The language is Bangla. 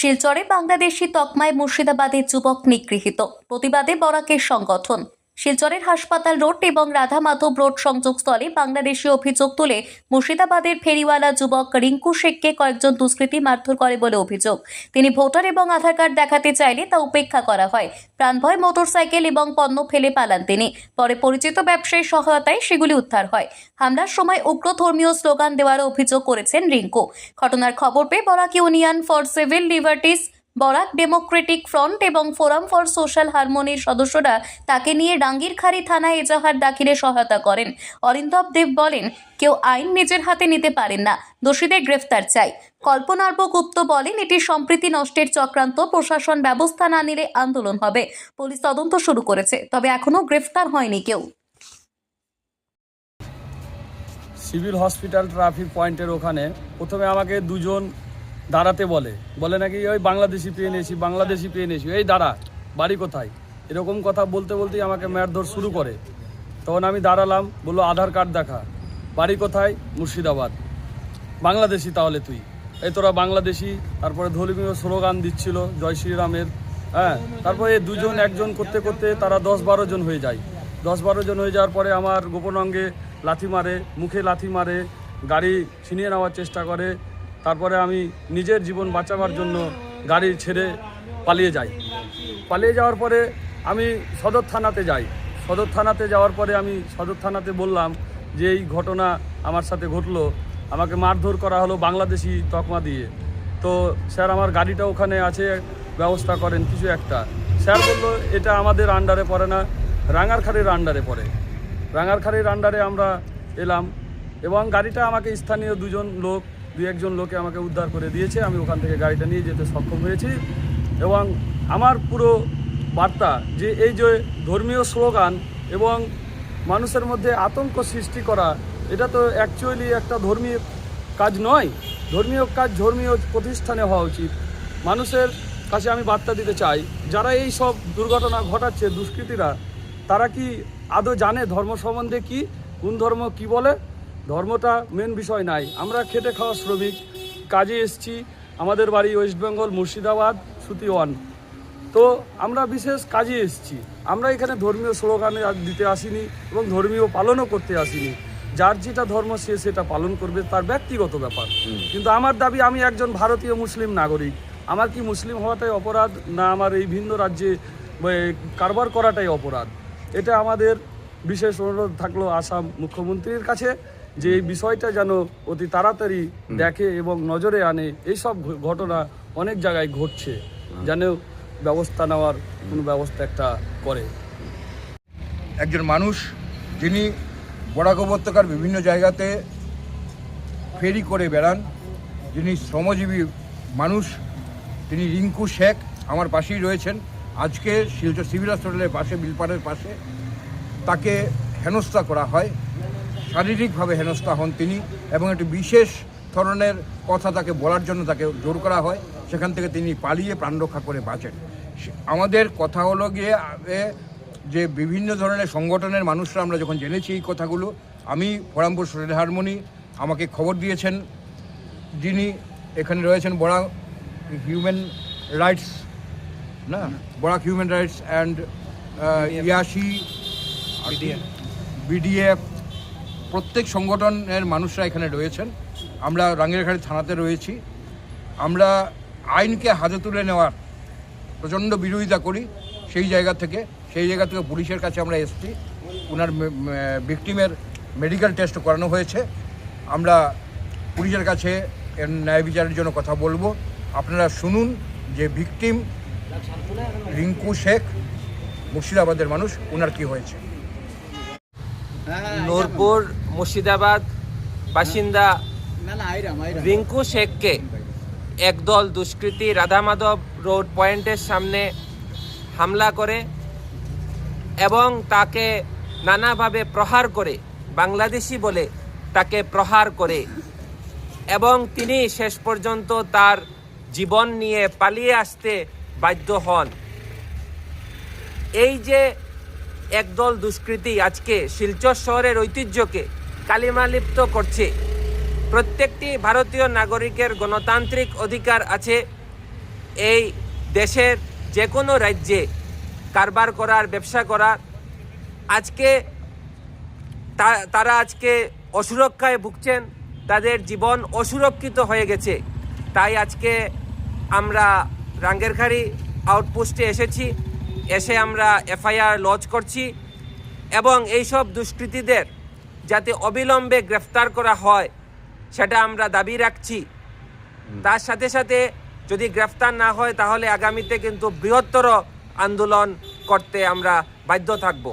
শিলচরে বাংলাদেশি তকমায় মুর্শিদাবাদের যুবক নিগৃহীত। প্রতিবাদে বরাকের সংগঠন। শিলচরের হাসপাতাল রোড এবং রাধা মাধব রোড সংযোগস্থলে বাংলাদেশি অভিযোগ তুলে মুর্শিদাবাদের ফেরিওয়ালা যুবক রিঙ্কু শেখকে কয়েকজন দুষ্কৃতী মারধর করে বলে অভিযোগ। তিনি ভোটার এবং আধার কার্ড দেখাতে চাইলে তা উপেক্ষা করা হয়। প্রাণভয়, মোটরসাইকেল এবং পণ্য ফেলে পালান তিনি। পরে পরিচিত ব্যবসায়ীর সহায়তায় সেগুলি উদ্ধার হয়। হামলার সময় উগ্র ধর্মীয় স্লোগান দেওয়ার অভিযোগ করেছেন রিঙ্কু। ঘটনার খবর পেয়ে Barak union for civil liberties Barak democratic front এবং ফোরাম ফর সোশ্যাল হারমোনির সদস্যরা তাকে নিয়ে ডাঙ্গিরখাড়ি থানায় এজাহার দাখিলে সহায়তা করেন। অরিন্দব দেব বলেন, কেউ আইন নিজের হাতে নিতে পারেন না, দোষীদের গ্রেফতার চাই। কল্পনার্ব গুপ্ত বলেন, এটি সম্প্রীতি নষ্টের চক্রান্ত, প্রশাসন ব্যবস্থা না নিলে আন্দোলন হবে। পুলিশ তদন্ত শুরু করেছে, তবে এখনও গ্রেফতার হয়নি কেউ। সিভিল হসপিটাল ট্রাফিক পয়েন্টের ওখানে প্রথমে আমাকে দুজন দাঁড়াতে বলে। বলে নাকি, ওই বাংলাদেশি পেয়ে নিয়েছি, বাংলাদেশি পেয়ে নিয়েছি। এই দাঁড়া, বাড়ি কোথায়? এরকম কথা বলতে বলতেই আমাকে মারধর শুরু করে। তখন আমি দাঁড়ালাম, বলল, আধার কার্ড দেখা। বাড়ি কোথায়? মুর্শিদাবাদ। বাংলাদেশি তাহলে তুই? এই তোরা বাংলাদেশি, তারপরে ধর্মীয় স্লোগান দিচ্ছিল, জয় শ্রীরামের। হ্যাঁ তারপরে দুজন, একজন করতে করতে তারা দশ বারো জন হয়ে যায়। দশ বারো জন হয়ে যাওয়ার পরে আমার গোপন অঙ্গে লাথি মারে, মুখে লাথি মারে, গাড়ি ছিনিয়ে নেওয়ার চেষ্টা করে তারপরে আমি নিজের জীবন বাঁচাবার জন্য গাড়ি ছেড়ে পালিয়ে যাই। পালিয়ে যাওয়ার পরে আমি সদর থানাতে যাই। সদর থানাতে যাওয়ার পরে আমি সদর থানাতে বললাম যে এই ঘটনা আমার সাথে ঘটলো। আমাকে মারধর করা হলো বাংলাদেশি তকমা দিয়ে। তো স্যার, আমার গাড়িটা ওখানে আছে, ব্যবস্থা করেন কিছু একটা। স্যার বলল, এটা আমাদের আন্ডারে পড়ে না, রাঙারখাড়ির আন্ডারে পড়ে। রাঙারখাড়ির আন্ডারে আমরা এলাম এবং গাড়িটা আমাকে স্থানীয় দুজন লোক দুই একজন লোকে আমাকে উদ্ধার করে দিয়েছে, আমি ওখান থেকে গাড়িটা নিয়ে যেতে সক্ষম হয়েছি। এবং আমার পুরো বার্তা যে এই যে ধর্মীয় স্লোগান এবং মানুষের মধ্যে আতঙ্ক সৃষ্টি করা, এটা তো অ্যাকচুয়ালি একটা ধর্মীয় কাজ নয়। ধর্মীয় কাজ ধর্মীয় প্রতিষ্ঠানে হওয়া উচিত। মানুষের কাছে আমি বার্তা দিতে চাই, যারা এই সব দুর্ঘটনা ঘটাচ্ছে, দুষ্কৃতীরা, তারা কি আদৌ জানে ধর্ম সম্বন্ধে কি, কোন ধর্ম কি বলে? ধর্মটা মেন বিষয় নাই। আমরা খেটে খাওয়া শ্রমিক কাজে এসছি আমাদের বাড়ি ওয়েস্ট বেঙ্গল মুর্শিদাবাদ সুতি ওয়ান তো আমরা বিশেষ কাজে এসেছি। আমরা এখানে ধর্মীয় স্লোগানে দিতে আসিনি এবং ধর্মীয় পালনও করতে আসিনি। যার যেটা ধর্ম সে সেটা পালন করবে তার ব্যক্তিগত ব্যাপার। কিন্তু আমার দাবি আমি একজন ভারতীয় মুসলিম নাগরিক। আমার কি মুসলিম হওয়াটাই অপরাধ না আমার এই ভিন্ন রাজ্যে কারবার করাটাই অপরাধ? এটা আমাদের বিশেষ অনুরোধ থাকল আসাম মুখ্যমন্ত্রীর কাছে। যে এই বিষয়টা যেন অতি তাড়াতাড়ি দেখে এবং নজরে আনে এইসব ঘটনা অনেক জায়গায় ঘটছে যেন ব্যবস্থা নেওয়ার কোনো ব্যবস্থা একটা করে। একজন মানুষ যিনি বরাক উপত্যকার বিভিন্ন জায়গাতে ফেরি করে বেড়ান যিনি শ্রমজীবী মানুষ তিনি রিঙ্কু শেখ আমার পাশেই রয়েছেন। আজকে শিলচর সিভিল হসপিটালের পাশে বিলপাড়ের পাশে তাকে হেনস্থা করা হয়। শারীরিকভাবে হেনস্থা হন তিনি এবং একটি বিশেষ ধরনের কথা তাকে বলার জন্য তাকে জোর করা হয় সেখান থেকে তিনি পালিয়ে প্রাণ রক্ষা করে বাঁচেন। আমাদের কথা হলো গিয়ে যে বিভিন্ন ধরনের সংগঠনের মানুষরা আমরা যখন জেনেছি এই কথাগুলো আমি ফরামপুর সোশ্যাল হারমোনি আমাকে খবর দিয়েছেন যিনি এখানে রয়েছেন বড়া হিউম্যান রাইটস না? বরাক হিউম্যান রাইটস অ্যান্ড ইয়াসি বিডিএফ প্রত্যেক সংগঠনের মানুষরা এখানে রয়েছেন। আমরা রাঙ্গিরখাড়ি থানাতে রয়েছি। আমরা আইনকে হাতে তুলে নেওয়ার প্রচণ্ড বিরোধিতা করি সেই জায়গা থেকে। সেই জায়গা থেকে পুলিশের কাছে আমরা এসছি। ওনার ভিকটিমের মেডিকেল টেস্ট করানো হয়েছে। আমরা পুলিশের কাছে ন্যায় বিচারের জন্য কথা বলব। আপনারা শুনুন যে ভিকটিম রিঙ্কু শেখ, মুর্শিদাবাদের মানুষ ওনার কি হয়েছে। নূরপুর মুর্শিদাবাদ বাসিন্দা রিঙ্কু শেখকে। একদল দুষ্কৃতী রাধা মাধব রোড পয়েন্টের সামনে হামলা করে এবং তাকে নানাভাবে প্রহার করে বাংলাদেশি বলে তাকে প্রহার করে এবং তিনি শেষ পর্যন্ত তার জীবন নিয়ে পালিয়ে আসতে বাধ্য হন। এই যে একদল দুষ্কৃতী আজকে শিলচর শহরের ঐতিহ্যকে কালিমালিপ্ত করছে। প্রত্যেকটি ভারতীয় নাগরিকের গণতান্ত্রিক অধিকার আছে। এই দেশের যে কোনো রাজ্যে কারবার করার, ব্যবসা করার। আজকে তারা আজকে অসুরক্ষায় ভুগছেন। তাদের জীবন অসুরক্ষিত হয়ে গেছে। তাই আজকে আমরা রাঙ্গেরখাড়ি আউটপোস্টে এসেছি। এসে আমরা এফআইআর লজ করছি। এবং এইসব দুষ্কৃতীদের যাতে অবিলম্বে গ্রেফতার করা হয় সেটা আমরা দাবি রাখছি। তার সাথে সাথে যদি গ্রেফতার না হয় তাহলে আগামীতে কিন্তু বৃহত্তর আন্দোলন করতে আমরা বাধ্য থাকব।